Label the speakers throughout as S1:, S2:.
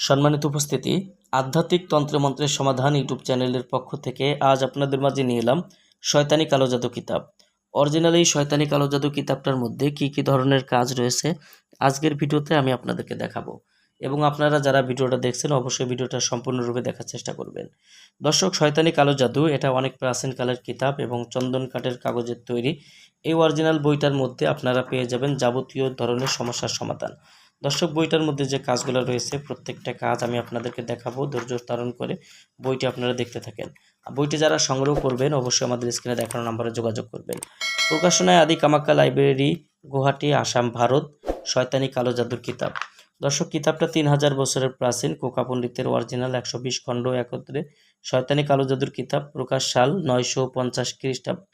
S1: সম্মানিত উপস্থিতি, আধ্যাত্মিক তন্ত্রমন্ত্রের সমাধান ইউটিউব চ্যানেলের পক্ষ থেকে আজ আপনাদের মাঝে নিয়ে এলাম শয়তানি কালো জাদু কিতাব। অরিজিনাল এই শয়তানি কালো জাদু কিতাবটার মধ্যে কি কি ধরনের কাজ রয়েছে আজকের ভিডিওতে আমি আপনাদেরকে দেখাবো এবং আপনারা যারা ভিডিওটা দেখছেন অবশ্যই ভিডিওটা সম্পূর্ণরূপে দেখার চেষ্টা করবেন। দর্শক, শয়তানি কালো জাদু এটা অনেক প্রাচীন কালের কিতাব এবং চন্দন কাঠের কাগজের তৈরি। এই অরিজিনাল বইটার মধ্যে আপনারা পেয়ে যাবেন যাবতীয় ধরনের সমস্যার সমাধান। দর্শক, বইটার মধ্যে যে কাজগুলো রয়েছে, প্রত্যেকটা কাজ আমি আপনাদেরকে দেখাবো। ধৈর্য ধারণ করে বইটি আপনারা দেখতে থাকেন। বইটি যারা সংগ্রহ করবেন, অবশ্যই আমাদের স্ক্রিনে দেখানো নাম্বারে যোগাযোগ করবেন। প্রকাশনায় আদি কামাক্কা লাইব্রেরি, গুয়াহাটি, আসাম, ভারত, শয়তানি কালো জাদুর কিতাব। দর্শক, কিতাবটা তিন হাজার বছরের প্রাচীন, কোকা পণ্ডিতের অরিজিনাল একশো বিশ খণ্ড একত্রে শয়তানি কালো জাদুর কিতাব প্রকাশ সাল নয়শো পঞ্চাশ খ্রিস্টাব্দ।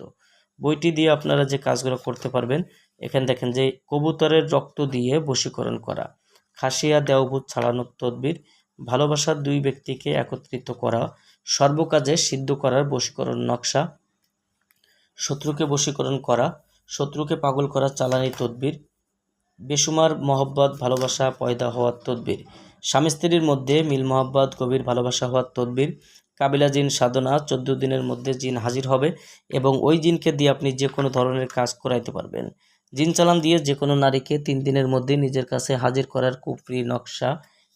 S1: বইটি দিয়ে আপনারা যে কাজগুলো করতে পারবেন এখানে দেখেন যে কবুতরের রক্ত দিয়ে বশীকরণ করা। খাসিয়া দেওভূত ছাড়ানোর তদবির ভালোবাসার দুই ব্যক্তিকে একত্রিত করা, সর্বকাজে সিদ্ধ করার বশীকরণ নকশা, শত্রুকে বশীকরণ করা, শত্রুকে পাগল করা চালানি তদবির বেসুমার মহব্বত, ভালোবাসা পয়দা হওয়ার তদবির, স্বামী স্ত্রীর মধ্যে মিল মহব্বত, গভীর ভালোবাসা হওয়ার তদবির, কাবিলা জিন সাধনা, চোদ্দ দিনের মধ্যে জিন হাজির হবে এবং ওই জিনকে দিয়ে আপনি যে কোনো ধরনের কাজ করাইতে পারবেন। জিন চালান দিয়ে যে কোনো নারীকে তিন দিনের মধ্যে নিজের কাছে হাজির করার কুফরি নকশা,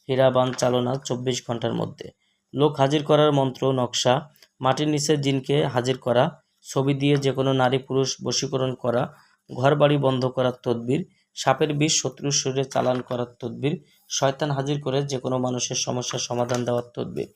S1: হীরাবান চালনা চব্বিশ ঘণ্টার মধ্যে। লোক হাজির করার মন্ত্র, নকশা, মাটির নিচে জিনকে হাজির করা, ছবি দিয়ে যে কোনো নারী পুরুষ বশীকরণ করা ঘর বাড়ি বন্ধ করার তদবির, সাপের বিষ শত্রুর শরীরে চালান করার তদবির, শয়তান হাজির করে যে কোনো মানুষের সমস্যার সমাধান দেওয়ার তদবির।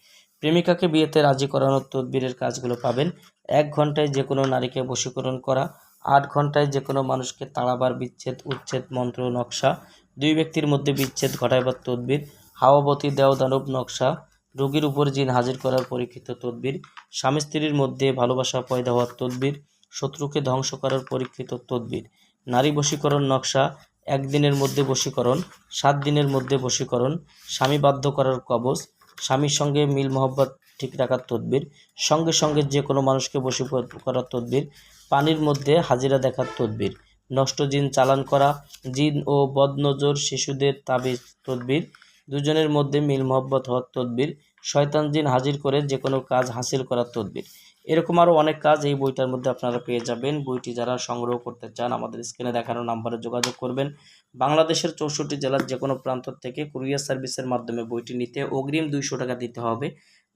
S1: প্রেমিকাকে বিয়েতে রাজি করানোর তদবিরের কাজগুলো পাবেন। এক ঘন্টায় যে কোনো নারীকে বশীকরণ করা আট ঘন্টায় যে কোনো মানুষকে তাড়াবার বিচ্ছেদ, উচ্ছেদ, মন্ত্র, নকশা, দুই ব্যক্তির মধ্যে বিচ্ছেদ ঘটাইবার তদবির, হাওয়াবতী দেওদানব নকশা, রোগীর উপর জিন হাজির করার পরীক্ষিত তদবির, স্বামী স্ত্রীর মধ্যে ভালোবাসা পয়দা হওয়ার তদবির, শত্রুকে ধ্বংস করার পরীক্ষিত তদবির, নারী বশীকরণ নকশা, একদিনের মধ্যে বশীকরণ, সাত দিনের মধ্যে বশীকরণ, স্বামী বাধ্য করার কবচ, স্বামীর সঙ্গে মিল মহব্বত ঠিক রাখার তদবির, সঙ্গে সঙ্গে যে কোনো মানুষকে বশী করার তদবির পানির মধ্যে হাজিরা দেখার তদবির। নষ্ট জিন চালান করা, জিন ও বদনজর শিশুদের তাবিজ তদবির, দুজনের মধ্যে মিল মহব্বত হওয়ার তদবির, শয়তান জিন হাজির করে যে কোনো কাজ হাসিল করার তদবির। এরকম আরও অনেক কাজ এই বইটার মধ্যে আপনারা পেয়ে যাবেন। বইটি যারা সংগ্রহ করতে চান, আমাদের স্ক্রিনে দেখানো নাম্বারে যোগাযোগ করবেন। বাংলাদেশের চৌষট্টি জেলার যে কোনো প্রান্ত থেকে কুরিয়ার সার্ভিসের মাধ্যমে বইটি নিতে অগ্রিম দুইশো টাকা দিতে হবে।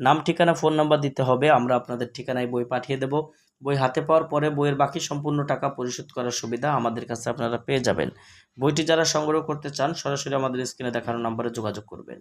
S1: নাম, ঠিকানা, ফোন নাম্বার দিতে হবে। আমরা আপনাদের ঠিকানায় বই পাঠিয়ে দেব। বই হাতে পাওয়ার পরে বইয়ের বাকি সম্পূর্ণ টাকা পরিশোধ করার সুবিধা আমাদের কাছে আপনারা পেয়ে যাবেন। বইটি যারা সংগ্রহ করতে চান, সরাসরি আমাদের স্ক্রিনে দেখানো নাম্বারে যোগাযোগ করবেন।